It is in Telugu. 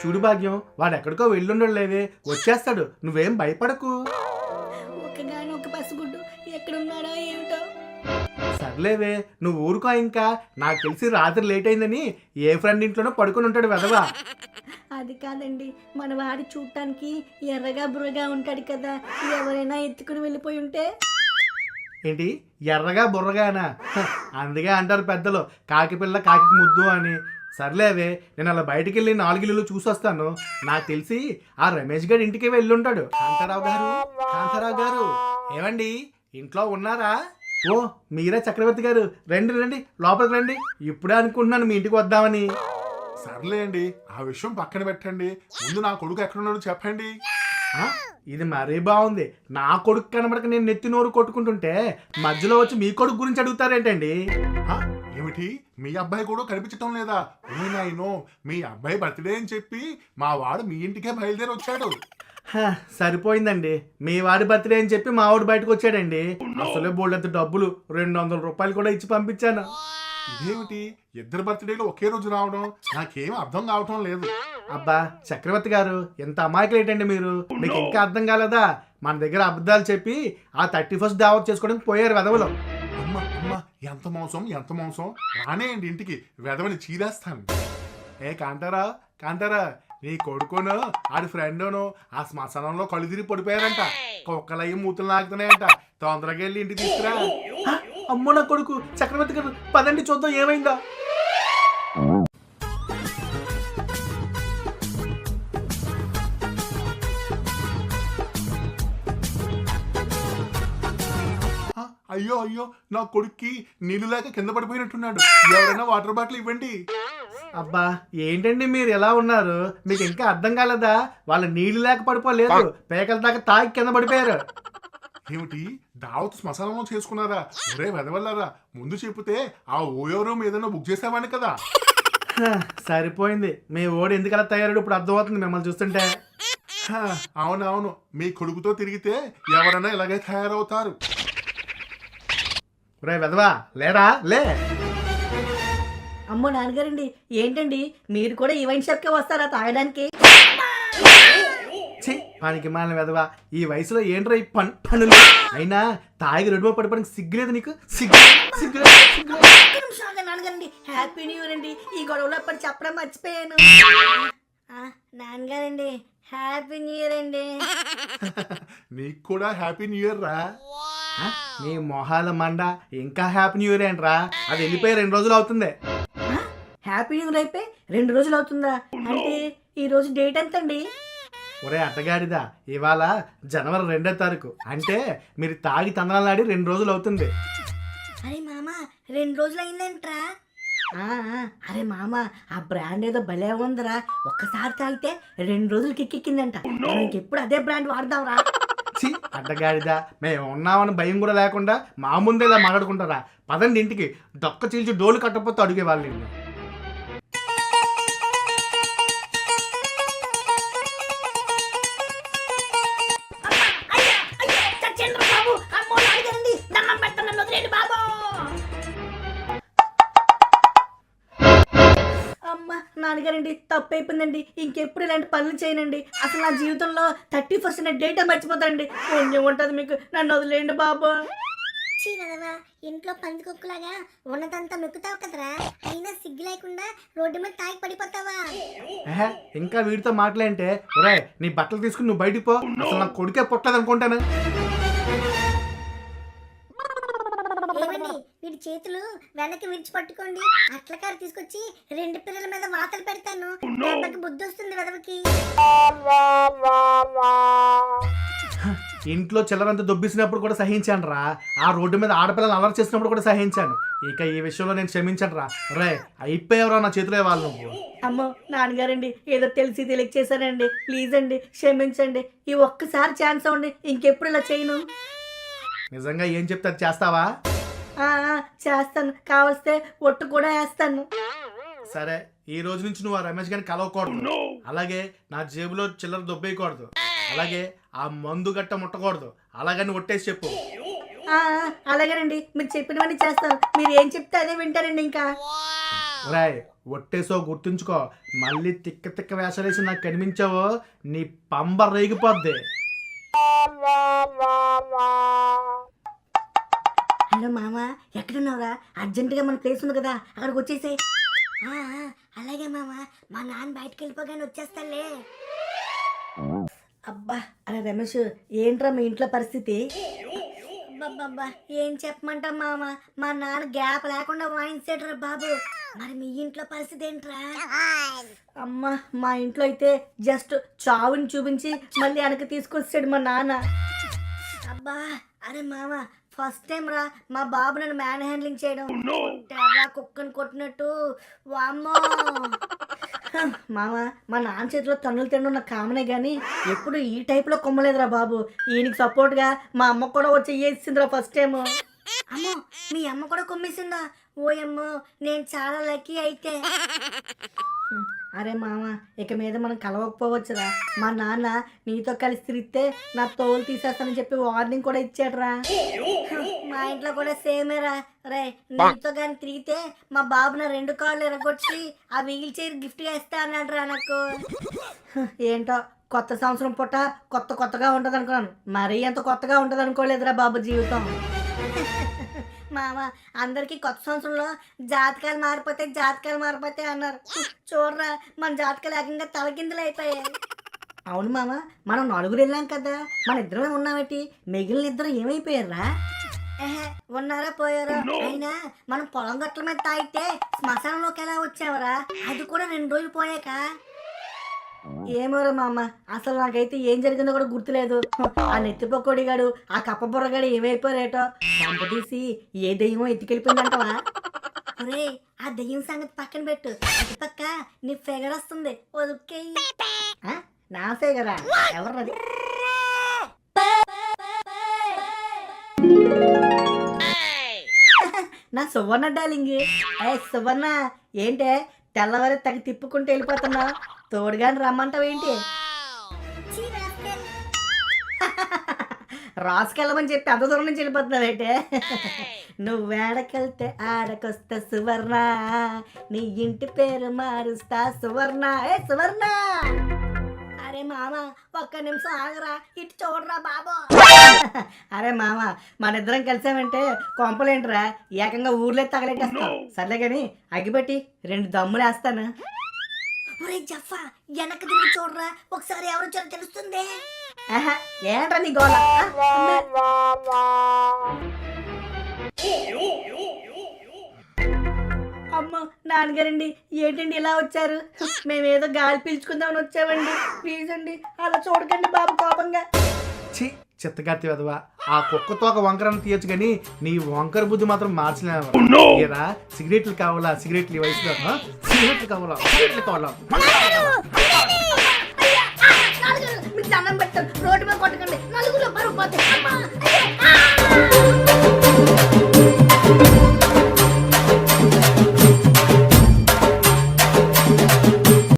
చూడు భాగ్యం వాడు ఎక్కడికో వెళ్ళుండడు లేవే వచ్చేస్తాడు. నువ్వేం భయపడకు. ఒక్కగాని ఒక పసిగుడ్డు ఎక్కడున్నాడో ఏమిటో. సర్లేవే నువ్వు ఊరుకో ఇంకా. నాకు తెలిసి రాత్రి లేట్ అయిందని ఏ ఫ్రెండ్ ఇంట్లోనో పడుకొని ఉంటాడు వెదవా అది కాదండి మన వాడి చూడటానికి ఎర్రగా బుర్రగా ఉంటాడు కదా. ఎవరైనా ఎత్తుకుని వెళ్ళిపోయి ఉంటే? ఏంటి? ఎర్రగా బుర్రగానా? అందుకే అంటారు పెద్దలు కాకి పిల్ల కాకి ముద్దు అని. సర్లేవే నేను అలా బయటికి వెళ్ళి నాలుగిల్లు చూసి వస్తాను నాకు తెలిసి ఆ రమేష్ గారి ఇంటికి వెళ్ళుంటాడు. కాంతారావు గారు కాంతారావు గారు ఏమండి ఇంట్లో ఉన్నారా? ఓ మీరే చక్రవర్తి గారు రండి రండి లోపలికి రండి. ఇప్పుడే అనుకుంటున్నాను మీ ఇంటికి వద్దామని. సర్లే అండి ఆ విషయం పక్కన పెట్టండి. ముందు నా కొడుకు ఎక్కడున్నాడో చెప్పండి. ఇది మరీ బాగుంది. నా కొడుకు కనబడక నేను నెత్తి నోరు కొట్టుకుంటుంటే మధ్యలో వచ్చి మీ కొడుకు గురించి అడుగుతారేంటండి? ఏమిటి? మీ అబ్బాయి కూడా కనిపించటం లేదా? నాయనో మీ అబ్బాయి బర్త్డే అని చెప్పి మా వాడు మీ ఇంటికే బయలుదేరి వచ్చాడు. సరిపోయిందండి. మీ వాడి బర్త్డే అని చెప్పి మా వాడు బయటకు వచ్చాడండి. అసలే బోల్డంత డబ్బులు. రెండు వందల రూపాయలు కూడా ఇచ్చి పంపించాను. ఇదేమిటి? ఇద్దరు బర్త్డేలు ఒకే రోజు రావడం నాకేం అర్థం కావటం లేదు. అబ్బా చక్రవర్తి గారు ఎంత అమాయకులు ఏంటండి మీరు మీకు ఇంకా అర్థం కాలేదా? మన దగ్గర అబద్ధాలు చెప్పి ఆ థర్టీ ఫస్ట్ దావత్ చేసుకోవడానికి పోయారు వెదవలు. అమ్మ ఎంత మోసం ఎంత మోసం? రానేయండి ఇంటికి. వెదవని చీరేస్తాను. ఏ కాంతారా? కాంతారా నీ కొడుకును ఆడి ఫ్రెండును ఆ శ్మశానంలో కళ్ళు తిరిగి పడిపోయారంట. కుక్కలయ్యి మూతులు నాకుతున్నాయంట. తొందరగా వెళ్ళి ఇంటికి తీసుకురా. అమ్మో నా కొడుకు చక్రవర్తి గారు. పదండి చూద్దాం ఏమైందా. అయ్యో అయ్యో నా కొడుక్కి నీళ్ళు లేక కింద పడిపోయినట్టున్నాడు. ఎవరైనా వాటర్ బాటిల్ ఇవ్వండి. అబ్బా ఏంటండి మీరు ఎలా ఉన్నారు? మీకు ఇంకా అర్థం కాలేదా? వాళ్ళ నీళ్ళు లేక పడిపోలేదు. పేకల దాకా తాగి కింద పడిపోయారు. ఏమిటి? దావత్ శ్మశానంలో చేసుకున్నారా? ఒరే వెదవల్లారా ముందు చెప్తే ఆ ఓయో రూమ్ ఏదైనా బుక్ చేసేవాడిని కదా. సరిపోయింది. మీ ఓడి ఎందుకలా తయారు ఇప్పుడు అర్థమవుతుంది మిమ్మల్ని చూస్తుంటే. అవునవును. మీ కొడుకుతో తిరిగితే ఎవరైనా ఇలాగే తయారవుతారు. రే వెదవా లేరా? లే. అమ్మో నాన్నగారండి ఏంటండి? మీరు కూడా ఈ వైన్ షాప్కే వస్తారా తాగడానికి? ఛీ పనికి మాలిన వెదవా ఈ వయసులో ఏంట్రా ఈ పన్ పనులు? అయినా తాగి రెడ్మో పడిపోవడానికి సిగ్గులేదు నీకు? సిగ్గు ఒక్క నిమిషం ఆగండి నాన్నగారండి. హ్యాపీ న్యూ ఇయర్ అండి. ఈ గొడవలో అప్పుడు చెప్పడం మర్చిపోయాను. ఆ, నాన్నగారండి హ్యాపీ న్యూ ఇయర్ అండి. నీకు కూడా హ్యాపీ న్యూ ఇయర్ రా. నీ మొహాల మండ ఇంకా హ్యాపీ న్యూ ఇయర్ ఏంట్రా? అది వెళ్ళిపోయి రెండు రోజులు అవుతుంది. హ్యాపీ న్యూ ఇయర్ అయిపోయి రెండు రోజులు అవుతుందా? అంటే ఈ రోజు డేట్ ఎంత అండి ఒరే అట్టగాడిదా ఇవాళ జనవరి రెండో తారీఖు. అంటే మీరు తాగి తందనాలాడి రెండు రోజులు అవుతుంది. అరే మామ రెండు రోజులు అయిందంట్రా? అరే మామ ఆ బ్రాండ్ ఏదో భలే ఉందిరా. ఒక్కసారి తాగితే రెండు రోజులు కిక్కెక్కిందంట మనం ఇంకెప్పుడు అదే బ్రాండ్ వాడదాంరా. ఛీ అడ్డగాడిదా మేము ఉన్నామని భయం కూడా లేకుండా మా ముందే ఇలా మాట్లాడుకుంటారా? పదండి ఇంటికి. దొక్క చీల్చి డోలు కట్టకపోతే అడిగే నేను నాన్నగారండి తప్పు అయిపోయిందండి ఇంకెప్పుడు ఇలాంటి పనులు చేయనండి. అసలు నా జీవితంలో థర్టీ పర్సెంట్ డేటా మర్చిపోతాండి పుణ్యం ఉంటుంది మీకు. నన్ను వదిలేండి బాబు. చీరదవా ఇంట్లో పందికొక్కులాగా ఉన్నదంతా నొక్కుతావు కదరా. అయినా సిగ్గు లేకుండా రోడ్డు మీద తాగి పడిపోతావా? ఇంకా వీడితో మాట్లాడంటే ఒరే నీ బట్టలు తీసుకుని నువ్వు బయటికి పో. అసలు నా కొడుకే పుట్టలేదు అనుకుంటాను వీడి చేతులు వెనక్కి విడిచి పట్టుకోండి. అట్లకారు తీసుకొచ్చి రెండు పిల్లల మీద వాతలు పెడతాను. దెబ్బకి బుద్ధి వస్తుంది వెదవకి. ఇంట్లో చిల్లరంతా దొబ్బిసినప్పుడు కూడా సహించాను రా. ఆ రోడ్డు మీద ఆడపిల్లలు అలర్ చేసినప్పుడు కూడా సహించాను. ఇక ఈ విషయంలో నేను క్షమించను రా. రే అయిపోయావురా నా చేతిలో వాళ్ళు నువ్వు. అమ్మో నాన్నగారండి ఏదో తెలిసి తెలియక చేశానండి ప్లీజ్ అండి క్షమించండి. ఈ ఒక్కసారి ఛాన్స్ అవ్వండి ఇంకెప్పుడు ఇలా చేయను? నిజంగా ఏం చెప్తే చేస్తావా? చేస్తాను. కావలిస్తే ఒట్టు కూడా వేస్తాను. సరే ఈ రోజు నుంచి నువ్వు ఆ రమేష్ గారిని కలవకూడదు. అలాగే నా జేబులో చిల్లర దొబ్బేయకూడదు. అలాగే ఆ మందు గట్ట ముట్టకూడదు. అలాగని ఒట్టేసి చెప్పు. అలాగేనండి మీరు చెప్పినవన్నీ చేస్తాను. మీరు ఏం చెప్తే అదే వింటారండి ఇంకా. రాయ్ ఒట్టేసో గుర్తుంచుకో. మళ్ళీ తిక్క తిక్క వేషాలేసి నాకు కనిపించావో నీ పంబ రేగిపోద్ది. హలో మామ ఎక్కడున్నావురా? అర్జెంటుగా మన ప్లేస్ ఉంది కదా అక్కడికి వచ్చేసే. ఆ, అలాగే మామ మా నాన్న బయటకు వెళ్ళిపోగానే వచ్చేస్తాలే. అబ్బా అరే రమేష్ ఏంట్రా మీ ఇంట్లో పరిస్థితి? అబ్బబ్బబ్బా ఏం చెప్పమంటాం మామ? మా నాన్న గ్యాప్ లేకుండా వాయించాడు బాబు. మరి మీ ఇంట్లో పరిస్థితి ఏంట్రా? అమ్మ మా ఇంట్లో అయితే జస్ట్ చావుని చూపించి మళ్ళీ వెనక్కి తీసుకొచ్చాడు మా నాన్న. అబ్బా అరే మామ ఫస్ట్ టైం రా మా బాబు నన్ను మ్యాన్ హ్యాండ్లింగ్ చేయడం కొట్టారా కుక్కని కొట్టినట్టు. వామ్మో. మామ మా నాన్న చేతిలో తన్నులు తినడం నాకు కామనే కానీ ఎప్పుడు ఈ టైప్లో కొమ్మలేదురా బాబు. ఈయనకి సపోర్ట్గా మా అమ్మ కూడా వచ్చి వేసిందిరా ఫస్ట్ టైం అమ్మో మీ అమ్మ కూడా కొమ్మేసిందా? ఓయమ్మో నేను చాలా లక్కీ అయితే. అరే మామ ఇక మీద మనం కలవకపోవచ్చురా. మా నాన్న నీతో కలిసి తిరిగితే నా తోలు తీసేస్తానని చెప్పి వార్నింగ్ కూడా ఇచ్చాడురా. మా ఇంట్లో కూడా సేమేరా. రే నీతో కానీ తిరిగితే మా బాబు నా రెండు కాళ్ళు ఎరగొచ్చి ఆ వీల్ చైర్ గిఫ్ట్ ఇస్తా అన్నాడు రా నాకు ఏంటో కొత్త సంవత్సరం పూట కొత్త కొత్తగా ఉంటుంది అనుకున్నాను మరీ ఎంత కొత్తగా ఉంటుంది అనుకోలేదురా బాబు జీవితం. మామ అందరికి కొత్త సంవత్సరంలో జాతకాలు మారిపోతే జాతకాలు మారిపోతే అన్నారు. చూడరా మన జాతకాలు ఏకంగా తలకిందులు అయిపోయాయి. అవును మామ మనం నలుగురు వెళ్ళాం కదా మన ఇద్దరమే ఉన్నామేటి? మిగిలిన ఇద్దరు ఏమైపోయారా ఉన్నారా పోయారా? అయినా మనం పొలం గట్ల మీద తాగితే శ్మశానంలోకి ఎలా వచ్చావరా? అది కూడా రెండు రోజులు పోయాక. ఏమోరా మామ అసలు నాకైతే ఏం జరిగిందో కూడా గుర్తులేదు. ఆ నెత్తిపొక్కడిగాడు ఆ కప్పబుర్రగాడు ఏమైపోయారేటో. పంప తీసి ఏ దెయ్యమో ఎత్తుకెళ్ళిపోయిందంటవా? ఒరే ఆ దెయ్యం సంగతి పక్కన పెట్టు. అటు పక్క నీ ఫెగర్ వస్తుంది. ఒకే? నా ఫేగరా? ఎవరది నా సువర్ణ డాలింగ్ ఏ సువర్ణ ఏంటే? తెల్లవారి తగి తిప్పుకుంటూ వెళ్ళిపోతున్నా తోడుగాని రమ్మంటావేంటి? రాసుకెళ్ళమని చెప్పి అంత దూరం నుంచి వెళ్ళిపోతున్నావేంటే? నువ్వు వేడకెళ్తే ఆడకొస్తా సువర్ణ. నీ ఇంటి పేరు మారుస్తా సువర్ణ. ఏ సువర్ణ! అరే మామ ఒక్క నిమిషం ఆగరా. ఇటు చూడరా బాబు. అరే మామ మన ఇద్దరం కలిసామంటే కొంపలేంట్రా. ఏకంగా ఊర్లో తగలేటేస్తాం సర్లే కానీ అగ్గిపెట్టి రెండు దమ్ములు వేస్తాను ఒరే జఫా వెనక్కి తిరిగి చూడరా. ఒకసారి ఎవరు వచ్చారో తెలుస్తుంది. ఏంట్రా నీ గోళ అమ్మ నాన్నగారండి ఏంటండి ఇలా వచ్చారు? మేమేదో గాలి పీల్చుకుందామని వచ్చామండి. ప్లీజ్ అండి అలా చూడకండి బాబు కోపంగా. ఛీ చిత్తగత్తి వదవా ఆ కుక్క తోక వంకరను తీయచ్చు కానీ నీ వంకర బుద్ధి మాత్రం మార్చలేము ఏరా సిగరెట్లు కావాలా? సిగరెట్లు ఈ వయసులో? సిగరెట్లు కావాలా? సిగరెట్లు కావాలా? దండం రోడ్డు మీద కొట్టకండి. నలుగురు బరువు పోతే అమ్మా!